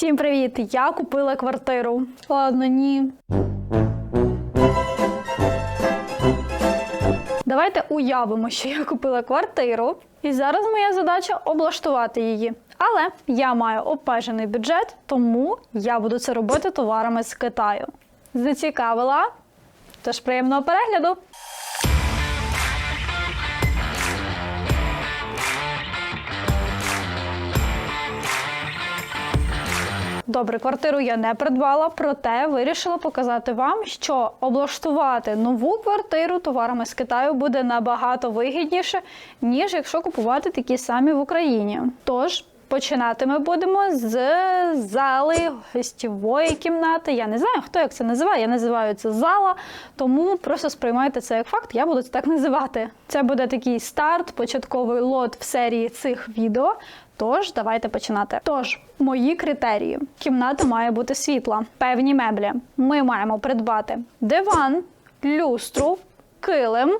Всім привіт! Я купила квартиру. Ладно, ні. Давайте уявимо, що я купила квартиру, і зараз моя задача облаштувати її. Але я маю обмежений бюджет, тому я буду це робити товарами з Китаю. Зацікавила? Тож приємного перегляду! Добре, квартиру я не придбала, проте вирішила показати вам, що облаштувати нову квартиру товарами з Китаю буде набагато вигідніше, ніж якщо купувати такі самі в Україні. Тож. Починати ми будемо з зали гостєвої кімнати. Я не знаю, хто як це називає. Я називаю це зала, тому просто сприймайте це як факт, я буду це так називати. Це буде такий старт, початковий лот в серії цих відео. Тож, давайте починати. Тож, мої критерії: кімната має бути світла, певні меблі. Ми маємо придбати диван, люстру, килим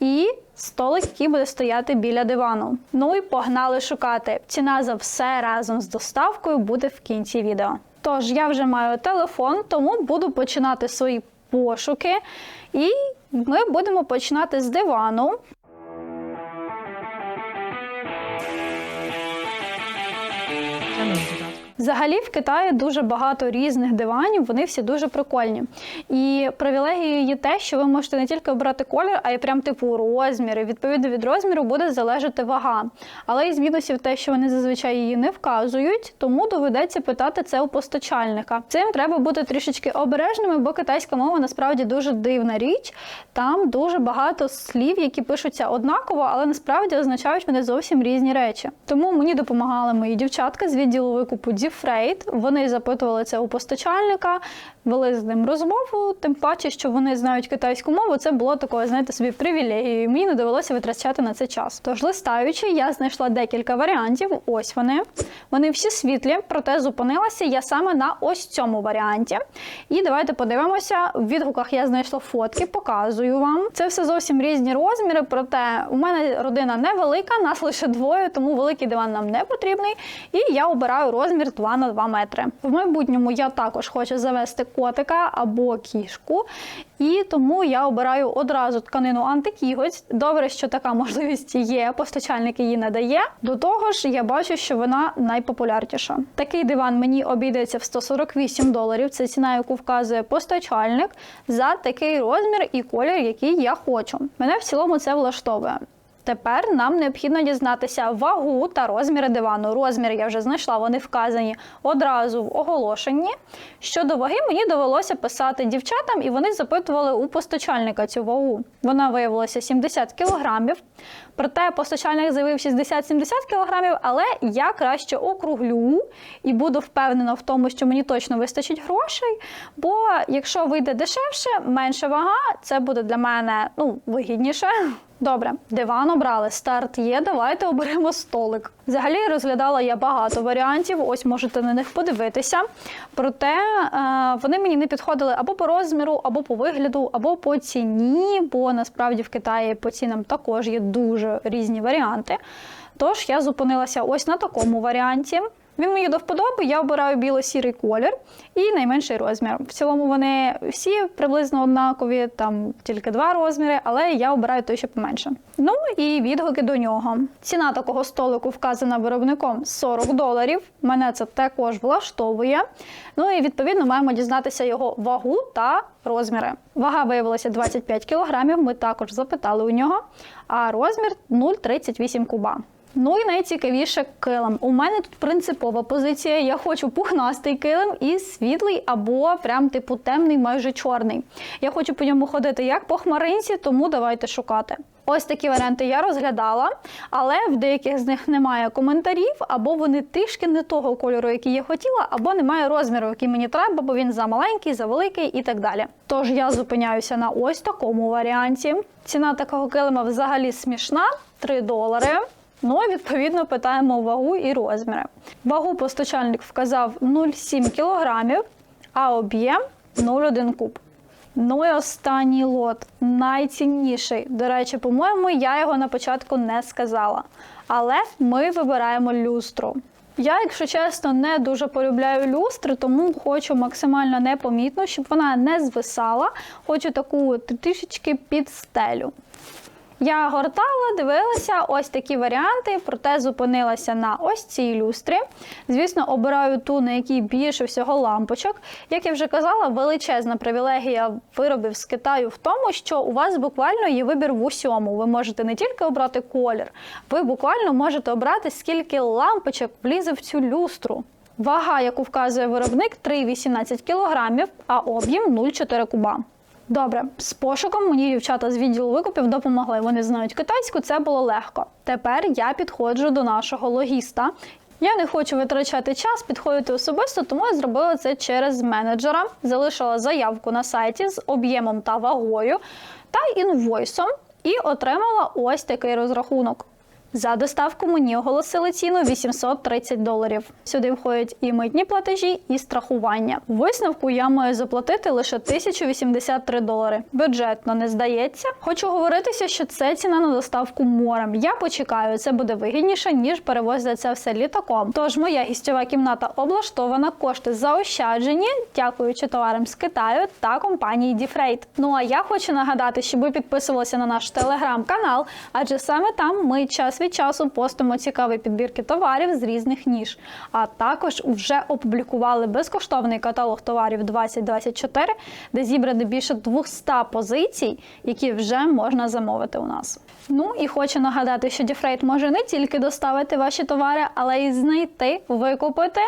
і столик, який буде стояти біля дивану. Ну і погнали шукати. Ціна за все разом з доставкою буде в кінці відео. Тож я вже маю телефон, тому буду починати свої пошуки. І ми будемо починати з дивану. Взагалі в Китаї дуже багато різних диванів, вони всі дуже прикольні. І привілегією є те, що ви можете не тільки обрати колір, а й прям типу розміри. Відповідно від розміру буде залежати вага. Але із мінусів те, що вони зазвичай її не вказують, тому доведеться питати це у постачальника. Цим треба бути трішечки обережними, бо китайська мова насправді дуже дивна річ. Там дуже багато слів, які пишуться однаково, але насправді означають вони зовсім різні речі. Тому мені допомагали мої дівчатка з відділу викупу Діфрейд. Вони запитували це у постачальника, вели з ним розмову. Тим паче, що вони знають китайську мову, це було такою, знаєте, собі привілегією. Мені не довелося витрачати на це час. Тож, листаючи, я знайшла декілька варіантів. Ось вони. Вони всі світлі, проте зупинилася я саме на ось цьому варіанті. І давайте подивимося. В відгуках я знайшла фотки, показую вам. Це все зовсім різні розміри, проте у мене родина невелика, нас лише двоє, тому великий диван нам не потрібний. І я обираю розмір 2 на 2 метри. В майбутньому я також хочу завести котика або кішку. І тому я обираю одразу тканину антикіготь. Добре, що така можливість є, постачальник її надає. До того ж, я бачу, що вона найпопулярніша. Такий диван мені обійдеться в 148 доларів. Це ціна, яку вказує постачальник за такий розмір і колір, який я хочу. Мене в цілому це влаштовує. Тепер нам необхідно дізнатися вагу та розміри дивану. Розмір я вже знайшла, вони вказані одразу в оголошенні. Щодо ваги, мені довелося писати дівчатам, і вони запитували у постачальника цю вагу. Вона виявилася 70 кілограмів. Проте постачальник заявив 60-70 кілограмів, але я краще округлю і буду впевнена в тому, що мені точно вистачить грошей. Бо якщо вийде дешевше, менша вага, це буде для мене ну, вигідніше. Добре, диван обрали. Старт є. Давайте оберемо столик. Взагалі розглядала я багато варіантів. Ось можете на них подивитися. Проте е, вони мені не підходили або по розміру, або по вигляду, або по ціні, бо насправді в Китаї по цінам також є дуже різні варіанти. Тож я зупинилася ось на такому варіанті. Він мені до вподоби, я обираю біло-сірий колір і найменший розмір. В цілому вони всі приблизно однакові, там тільки два розміри, але я обираю той, що поменше. Ну і відгуки до нього. Ціна такого столику вказана виробником 40 доларів. Мене це також влаштовує. Ну і відповідно маємо дізнатися його вагу та розміри. Вага виявилася 25 кілограмів. Ми також запитали у нього. А розмір 0,38 куба. Ну і найцікавіше килим. У мене тут принципова позиція. Я хочу пухнастий килим і світлий або прям типу темний, майже чорний. Я хочу по ньому ходити як по хмаринці, тому давайте шукати. Ось такі варіанти я розглядала, але в деяких з них немає коментарів, або вони трішки не того кольору, який я хотіла, або немає розміру, який мені треба, бо він замаленький, завеликий і так далі. Тож я зупиняюся на ось такому варіанті. Ціна такого килима взагалі смішна 3 долари. Ну і відповідно питаємо вагу і розміри. Вагу постачальник вказав 0,7 кг, а об'єм 0,1 куб. Ну і останній лот, найцінніший. До речі, по-моєму, я його на початку не сказала. Але ми вибираємо люстру. Я, якщо чесно, не дуже полюбляю люстри, тому хочу максимально непомітно, щоб вона не звисала. Хочу таку трішечки під стелю. Я гортала, дивилася ось такі варіанти, проте зупинилася на ось цій люстрі. Звісно, обираю ту, на якій більше всього лампочок. Як я вже казала, величезна привілегія виробів з Китаю в тому, що у вас буквально є вибір в усьому. Ви можете не тільки обрати колір, ви буквально можете обрати, скільки лампочок влізе в цю люстру. Вага, яку вказує виробник, 3,18 кг, а об'єм 0,4 куба. Добре, з пошуком мені дівчата з відділу викупів допомогли. Вони знають китайську, це було легко. Тепер я підходжу до нашого логіста. Я не хочу витрачати час, підходити особисто, тому я зробила це через менеджера. Залишила заявку на сайті з об'ємом та вагою та інвойсом і отримала ось такий розрахунок. За доставку мені оголосили ціну 830 доларів. Сюди входять і митні платежі, і страхування. Висновку я маю заплатити лише 1083 долари. Бюджетно не здається. Хочу говоритися, що це ціна на доставку морем. Я почекаю, це буде вигідніше ніж перевозити це все літаком. Тож моя гістьова кімната облаштована, кошти заощаджені, дякуючи товарам з Китаю та компанії Діфрейт. Ну а я хочу нагадати, щоб ви підписувалися на наш телеграм-канал, адже саме там ми час від часу постимо цікаві підбірки товарів з різних ніж. А також вже опублікували безкоштовний каталог товарів 2024, де зібрано більше 200 позицій, які вже можна замовити у нас. Ну і хочу нагадати, що Діфрейт може не тільки доставити ваші товари, але й знайти, викупити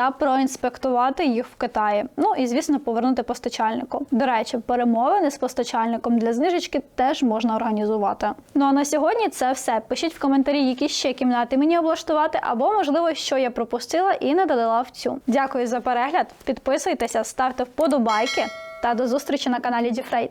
та проінспектувати їх в Китаї. Ну і звісно, повернути постачальнику. До речі, перемовини з постачальником для знижечки теж можна організувати. Ну а на сьогодні це все. Пишіть в коментарі, які ще кімнати мені облаштувати, або можливо, що я пропустила і не додала в цю. Дякую за перегляд. Підписуйтеся, ставте вподобайки та до зустрічі на каналі Діфрейт.